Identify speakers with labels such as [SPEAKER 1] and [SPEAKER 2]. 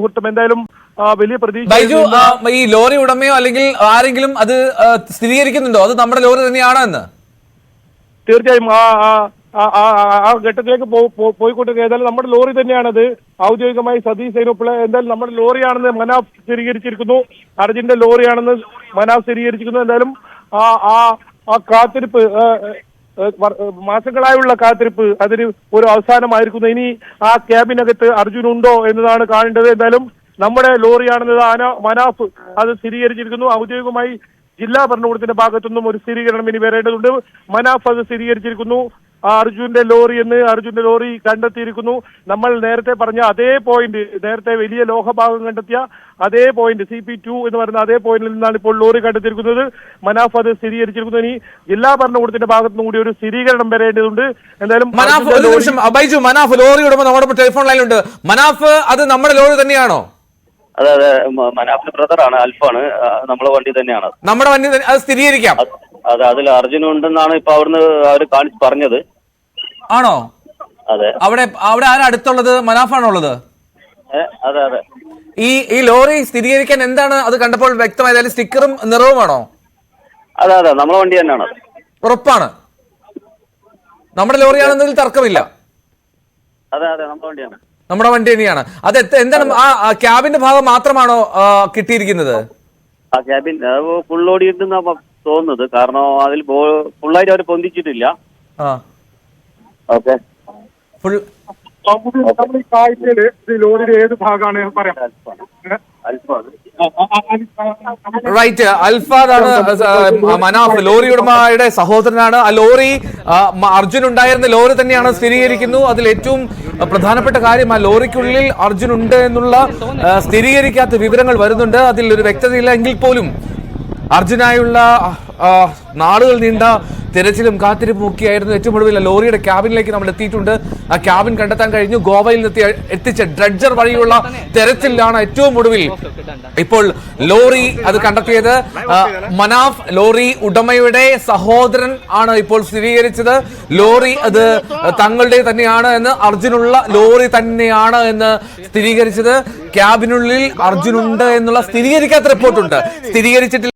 [SPEAKER 1] മുഹൂർത്തം എന്തായാലും വലിയ പ്രതീക്ഷ
[SPEAKER 2] ഈ ലോറി ഉടമയോ അല്ലെങ്കിൽ ആരെങ്കിലും അത് സ്ഥിരീകരിക്കുന്നുണ്ടോ? അത് നമ്മുടെ ലോറി തന്നെയാണോ എന്ന്?
[SPEAKER 1] തീർച്ചയായും ആ ആ- ഘട്ടത്തിലേക്ക് പോയിക്കൊണ്ടിരിക്കുക. ഏതായാലും നമ്മുടെ ലോറി തന്നെയാണത്. ഔദ്യോഗികമായി സതീഷ് സൈനോപ്പിള്ള എന്തായാലും നമ്മുടെ ലോറിയാണെന്ന് മനാഫ് സ്ഥിരീകരിച്ചിരിക്കുന്നു. അർജുന്റെ ലോറിയാണെന്ന് മനാഫ് സ്ഥിരീകരിച്ചിരിക്കുന്നു. എന്തായാലും ആ ആ ആ കാത്തിരിപ്പ് മാസങ്ങളായുള്ള കാത്തിരിപ്പ് അതിന് ഒരു അവസാനമായിരിക്കുന്നു. ഇനി ആ ക്യാബിനകത്ത് അർജുൻ ഉണ്ടോ എന്നതാണ് കാണേണ്ടത്. എന്തായാലും നമ്മുടെ ലോറിയാണെന്നത് ആന മനാഫ് അത് സ്ഥിരീകരിച്ചിരിക്കുന്നു. ഔദ്യോഗികമായി ജില്ലാ ഭരണകൂടത്തിന്റെ ഭാഗത്തുനിന്നും ഒരു സ്ഥിരീകരണം ഇനി വരേണ്ടതുണ്ട്. മനാഫ് അത് സ്ഥിരീകരിച്ചിരിക്കുന്നു. അർജുന്റെ ലോറി എന്ന് അർജുന്റെ ലോറി കണ്ടെത്തിയിരിക്കുന്നു. നമ്മൾ നേരത്തെ പറഞ്ഞ അതേ പോയിന്റ് നേരത്തെ വലിയ ലോഹഭാഗം കണ്ടെത്തിയ അതേ പോയിന്റ് സി പി ടു എന്ന് പറയുന്ന അതേ പോയിന്റിൽ നിന്നാണ് ഇപ്പോൾ ലോറി കണ്ടെത്തിയിരിക്കുന്നത്. മനാഫ് അത് സ്ഥിരീകരിച്ചിരിക്കുന്നു. ഇനി ജില്ലാ ഭരണകൂടത്തിന്റെ ഭാഗത്തു നിന്ന് കൂടി ഒരു സ്ഥിരീകരണം വരേണ്ടതുണ്ട്. എന്തായാലും
[SPEAKER 2] മനാഫ്
[SPEAKER 1] അർജുന്റെ
[SPEAKER 2] ഒരു
[SPEAKER 1] ലോറി-
[SPEAKER 2] നിമിഷം. ബൈജു മനാഫ് ലോറി ഉടമ നമ്മുടെ ടെലിഫോൺ ലൈനിലുണ്ട് മനാഫ് അത് നമ്മുടെ ലോറി തന്നെയാണോ?
[SPEAKER 3] അതെ അതെ. മനാഫിന്റെ ബ്രദറാണ് അൽഫാണ്. നമ്മുടെ വണ്ടി തന്നെയാണ്.
[SPEAKER 2] നമ്മുടെ വണ്ടി അത് സ്ഥിരീകരിക്കാം.
[SPEAKER 3] അത് അതെ അതിൽ അർജുന ഉണ്ടെന്നാണ് ഇപ്പൊ അവിടുന്ന് അവർ കാണിച്ച് പറഞ്ഞത്.
[SPEAKER 2] ആണോ?
[SPEAKER 3] അതെ.
[SPEAKER 2] അവിടെ അവിടെ ആരാ അടുത്തുള്ളത്? മനാഫാണോ ഉള്ളത്?
[SPEAKER 3] ഏ, അതെ അതെ.
[SPEAKER 2] ഈ ഈ ലോറി സ്ഥിരീകരിക്കാൻ എന്താണ് അത് കണ്ടപ്പോൾ വ്യക്തമായത്? അതിൽ സ്റ്റിക്കറും നിറവുമാണോ
[SPEAKER 3] അതെ അതെ. നമ്മളെ വണ്ടി തന്നെയാണ്. അത്.
[SPEAKER 2] ഉറപ്പാണ്. നമ്മുടെ ലോറിയാണെന്നതിൽ തർക്കമില്ല.
[SPEAKER 3] അതെ അതെ. നമ്മളെ വണ്ടിയാണ്.
[SPEAKER 2] നമ്മുടെ വണ്ടി തന്നെയാണ്. അത് എത്ത- എന്താണ് ആ ആ ക്യാബിന്റെ ഭാഗം മാത്രമാണോ ആ, കിട്ടിയിരിക്കുന്നത്?
[SPEAKER 3] ആ ക്യാബിൻ ഫുൾ ഓടിയിട്ടുണ്ടെന്നാ പ- തോന്നുന്നത്. കാരണം അതിൽ ഫുള്ളായിട്ട് അവർ പൊന്തിച്ചിട്ടില്ല.
[SPEAKER 2] ആ.
[SPEAKER 3] ഓക്കെ.
[SPEAKER 2] ഫുൾ
[SPEAKER 1] ലോറിയുടെ ഏത് ഭാഗമാണ് പറയാം.
[SPEAKER 2] റൈറ്റ്. അൽഫാദാണ് മനാഫ് ലോറി ഉടമയുടെ സഹോദരനാണ്. ആ ലോറി അർജുൻ ഉണ്ടായിരുന്ന ലോറി തന്നെയാണ് സ്ഥിരീകരിക്കുന്നു. അതിൽ ഏറ്റവും പ്രധാനപ്പെട്ട കാര്യം ആ ലോറിക്കുള്ളിൽ അർജുൻ ഉണ്ട് എന്നുള്ള സ്ഥിരീകരിക്കാത്ത വിവരങ്ങൾ വരുന്നുണ്ട്. അതിൽ ഒരു വ്യക്തതയില്ല എങ്കിൽ പോലും. അർജുനായുള്ള നാളുകൾ നീണ്ട തിരച്ചിലും കാത്തിരിപ്പും ഒക്കെയായിരുന്നു ഏറ്റവും ഒടുവിൽ ലോറിയുടെ ക്യാബിനിലേക്ക് നമ്മൾ എത്തിയിട്ടുണ്ട്. ആ ക്യാബിൻ കണ്ടെത്താൻ കഴിഞ്ഞു. ഗോവയിൽ നിന്ന് എത്തിച്ച ഡ്രഡ്ജർ വഴിയുള്ള തെരച്ചിലാണ് ഏറ്റവും ഒടുവിൽ ഇപ്പോൾ ലോറി അത് കണ്ടെത്തിയത്. മനാഫ് ലോറി ഉടമയുടെ സഹോദരൻ ആണ് ഇപ്പോൾ സ്ഥിരീകരിച്ചത്. ലോറി അത് തങ്ങളുടെ തന്നെയാണ് എന്ന് അർജുനുള്ള ലോറി തന്നെയാണ് എന്ന് സ്ഥിരീകരിച്ചത്. ക്യാബിനുള്ളിൽ അർജുനുണ്ട് എന്നുള്ള സ്ഥിരീകരിക്കാത്ത റിപ്പോർട്ടുണ്ട്. സ്ഥിരീകരിച്ചിട്ടില്ല